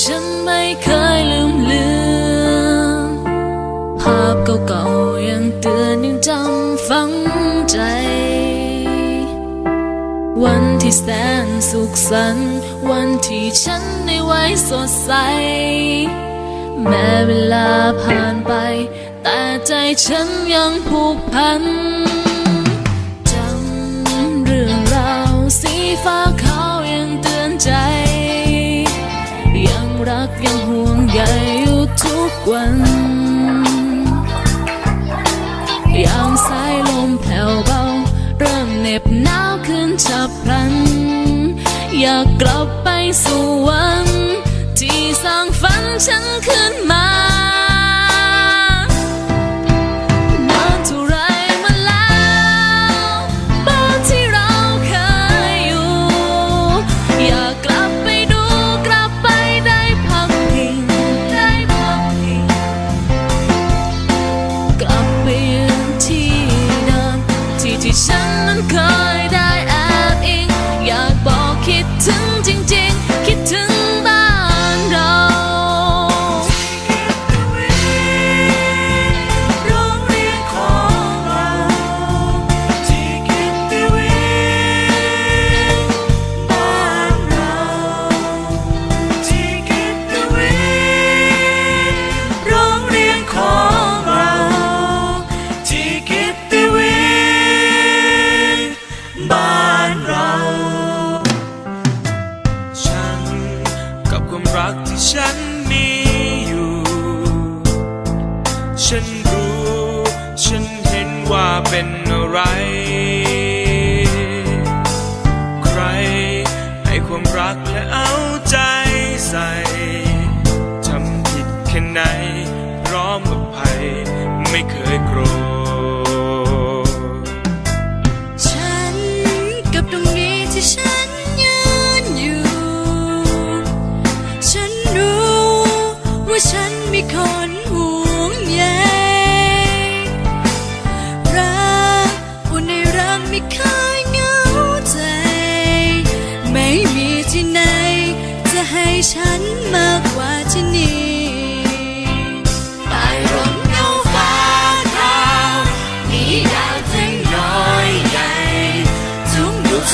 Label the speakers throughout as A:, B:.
A: ฉันไม่เคยลืมลืมภาพเก่าๆยังเตือนยังจำฝังใจ วันที่แสนสุขสันต์วันที่ฉันได้
B: ไว้สดใส แม้เวลาผ่านไป แต่ใจฉันยังผูก
C: พันจำเรื่องราวสีฟ้าขาวยังเตื
B: อนใจ รักยังห่วงใยอยู่ทุกวัน ยามสายลมแผ่วเบา เริ่มเหน็บหนาวขึ้นฉับพลัน อยากกลับไปสู่วัน ที่สร้างฝันฉันขึ้นมา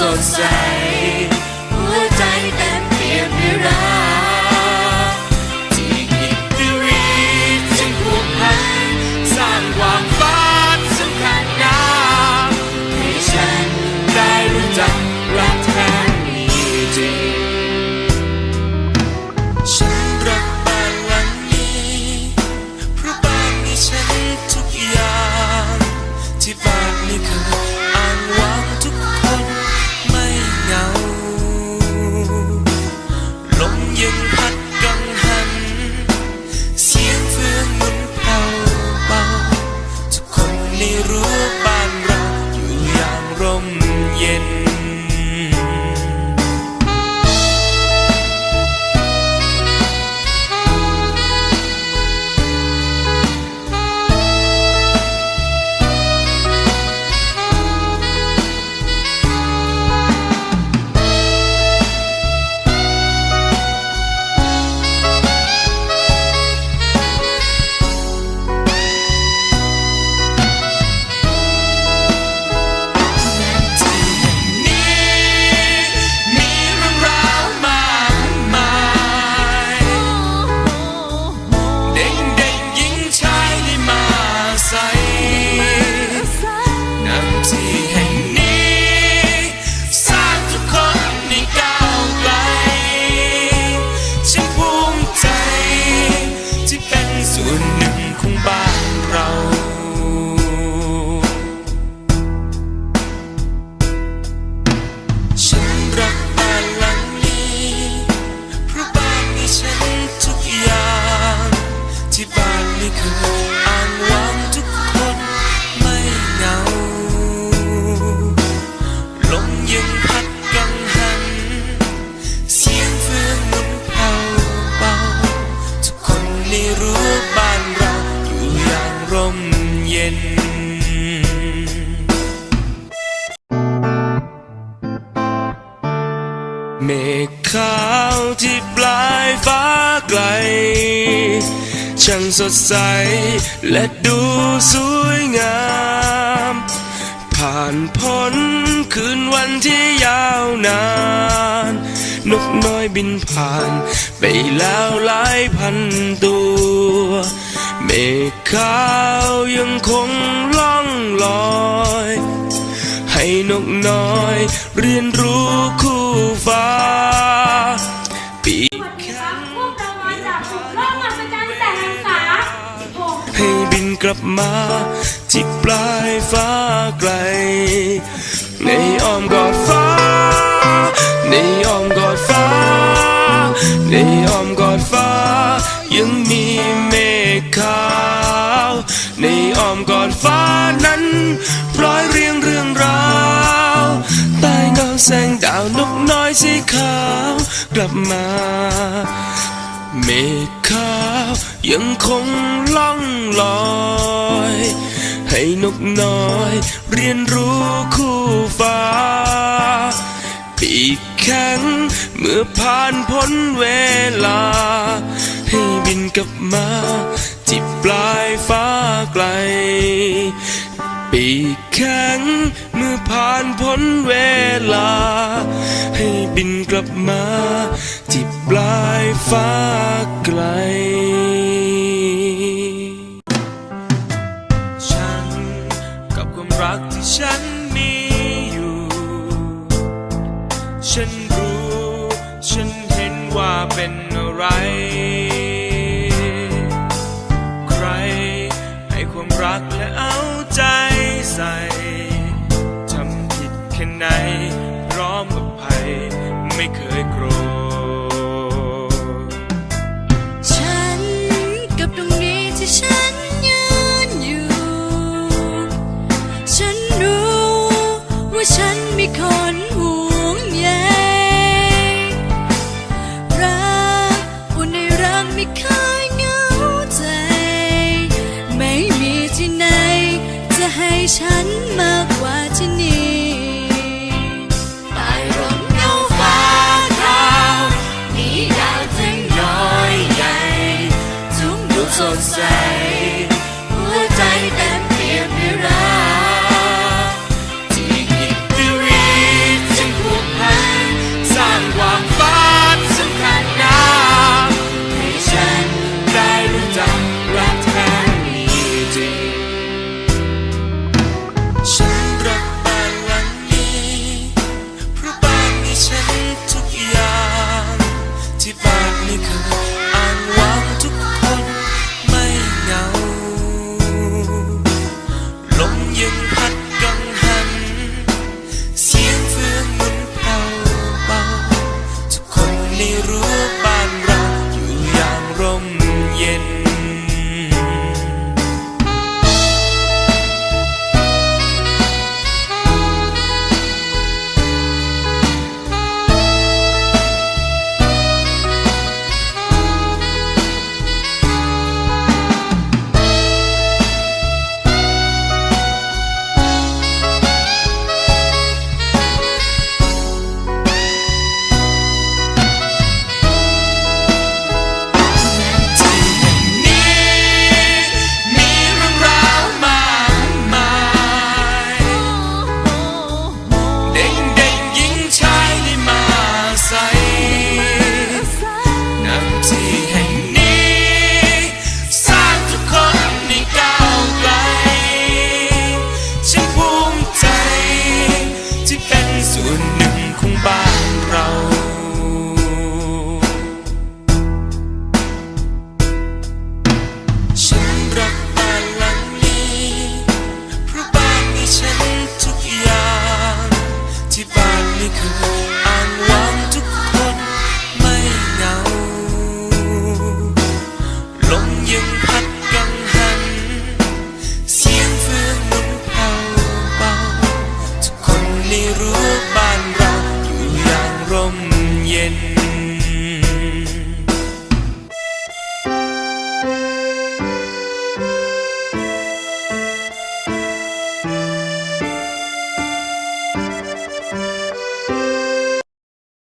B: so sad. ช่างสดใส และดูสวยงาม ผ่านพ้นคืนวันที่ยาวนาน นกน้อยบินผ่านไปแล้วหลายพันตัว เมฆขาวยังคงล่องลอย ให้นกน้อยเรียนรู้คู่ฟ้า ปีแข็ง
D: กลั
B: บมาที่ปลายฟ้าไกล ในอ้อมกอดฟ้า ในอ้อมกอดฟ้า ในอ้อมกอดฟ้า ยังมีเมฆขาว ในอ้อมกอดฟ้านั้นร้อยเรียงเรื่องราวใต้เงาแสงดาวนกน้อยสีขาวกลับมาเมฆขาว ยังคงล่องลอย ให้นกน้อย เรียนรู้คู่ฟ้า ปีกแข็งเมื่อผ่านพ้นเวลา ให้บินกลับมาที่ปลายฟ้าไกล ปีกแข็งเมื่อผ่านพ้นเวลา ให้บินกลับมาที่ปลายฟ้าไกล ว่าเป็นอะไร ใครให้ความรักและเอาใจใส่ทำผิดแค่ไหนพร้อมอภัยไม่เคยโกรธ
C: ฉันกับตรงนี้ที่ฉันยืน брат.